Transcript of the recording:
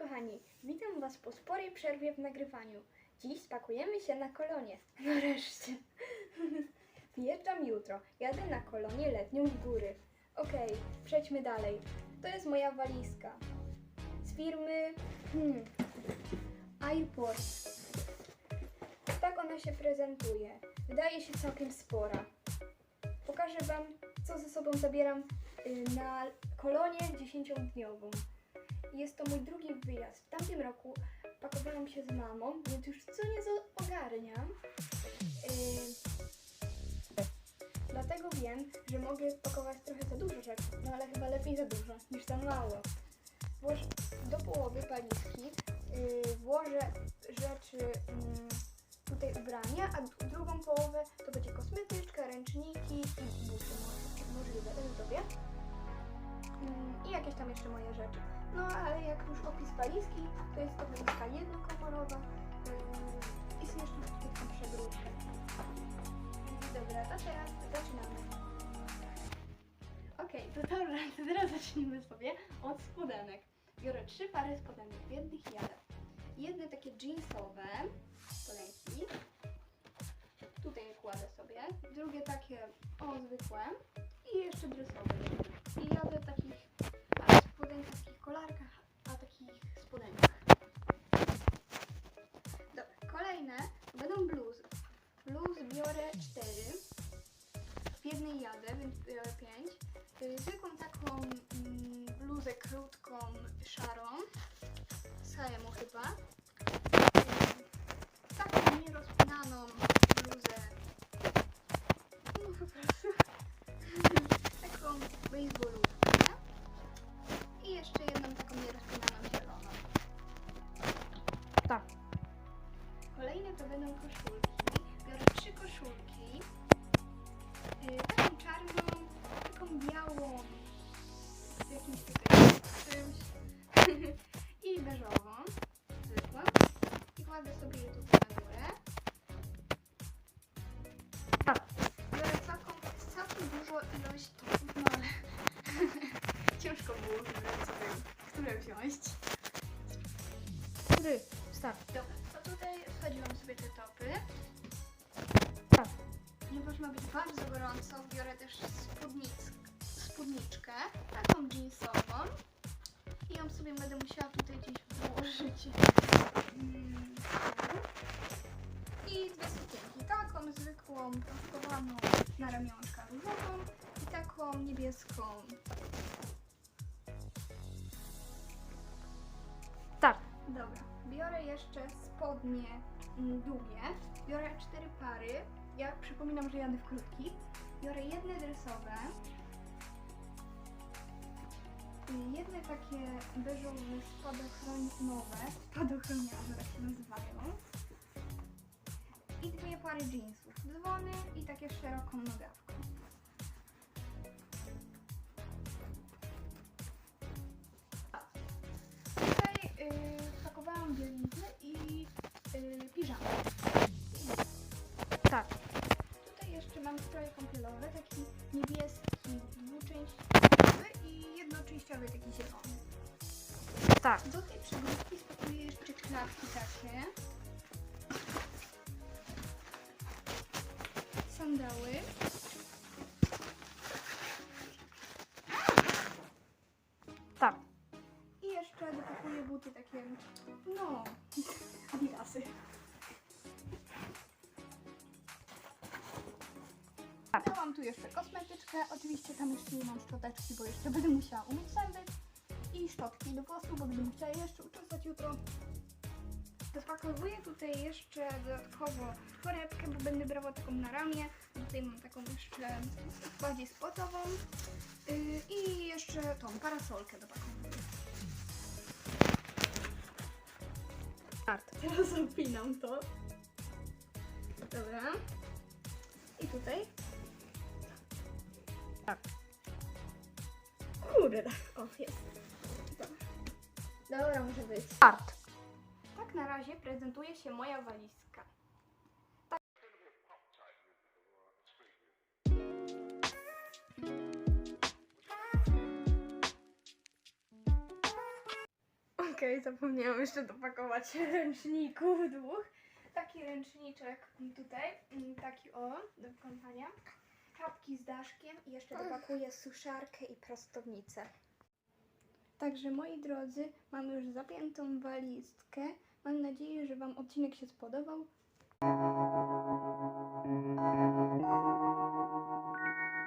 kochani, witam Was po sporej przerwie w nagrywaniu. Dziś spakujemy się na kolonie. Nareszcie. Wyjeżdżam jutro. Jadę na kolonię letnią w góry. Okej, przejdźmy dalej. To jest moja walizka. Z firmy hmm, iPort. Tak ona się prezentuje. Wydaje się całkiem spora. Pokażę Wam, co ze sobą zabieram y, na kolonię 10-dniową. Jest to mój drugi wyjazd. W tamtym roku pakowałam się z mamą, więc już co nieco ogarniam. Yy, dlatego wiem, że mogę pakować trochę za dużo rzeczy, no ale chyba lepiej za dużo niż za mało. Włożę do połowy walizki, jeszcze moje rzeczy. No ale jak już opis walizki, to jest to walizka jednokomorowa yy, i z jeszcze taką przegródkę. Dobra, to teraz zaczynamy. Okej, to dobra, to teraz zacznijmy sobie od spodenek. Biorę trzy pary spodenek, w jednych jadę. Jedne takie jeansowe spodenki. Tutaj kładę sobie. Drugie takie o zwykłe. I jeszcze dresowe. Bluzę krótką, szarą. Z H&M chyba. Taką nierozpinaną bluzę. No po prostu. taką baseballówkę. I jeszcze jedną taką nierozpinaną zieloną. Tak. Które wziąć. Trzy. Start. Dobra, to tutaj wsadziłam sobie te topy. Tak. Ponieważ ma być bardzo gorąco, biorę też spódnic, spódniczkę, taką jeansową. I ją sobie będę musiała tutaj gdzieś włożyć. Mm. I dwie sukienki. Taką zwykłą, prostowaną na ramionczka różową i taką niebieską. Dobra, biorę jeszcze spodnie mm, długie. Biorę cztery pary. Ja przypominam, że jadę w krótkich. Biorę jedne dresowe. Jedne takie beżowe spadochronianowe. Spadochroniarze tak się nazywają. I dwie pary jeansów. Dzwony i takie szeroką nogawką. Tutaj y, jednoczęściowy taki zielony. Tak. Do tej przegródki spakuję jeszcze klapki takie. Sandały. Tak. I jeszcze dopakuję buty takie, no, kosmetyczkę, oczywiście tam jeszcze nie mam szczoteczki, bo jeszcze będę musiała umyć zęby. I szczotki do włosów, bo będę musiała je jeszcze uczesać jutro. Dopakowuję tutaj jeszcze dodatkowo torebkę, bo będę brała taką na ramię. Tutaj mam taką jeszcze bardziej spotową. Yy, I jeszcze tą parasolkę dopakowuję. Start. Teraz zapinam to. Dobra. I tutaj. Tak. Kurde, o jest. Dobra. Dobra, może być. Start. Tak na razie prezentuje się moja walizka. Tak. Okej, i zapomniałam jeszcze dopakować ręczników dwóch. Taki ręczniczek tutaj, mm, taki o, do kąpania. Czapki z daszkiem i jeszcze dopakuję suszarkę i prostownicę. Także moi drodzy, mam już zapiętą walizkę. Mam nadzieję, że Wam odcinek się spodobał.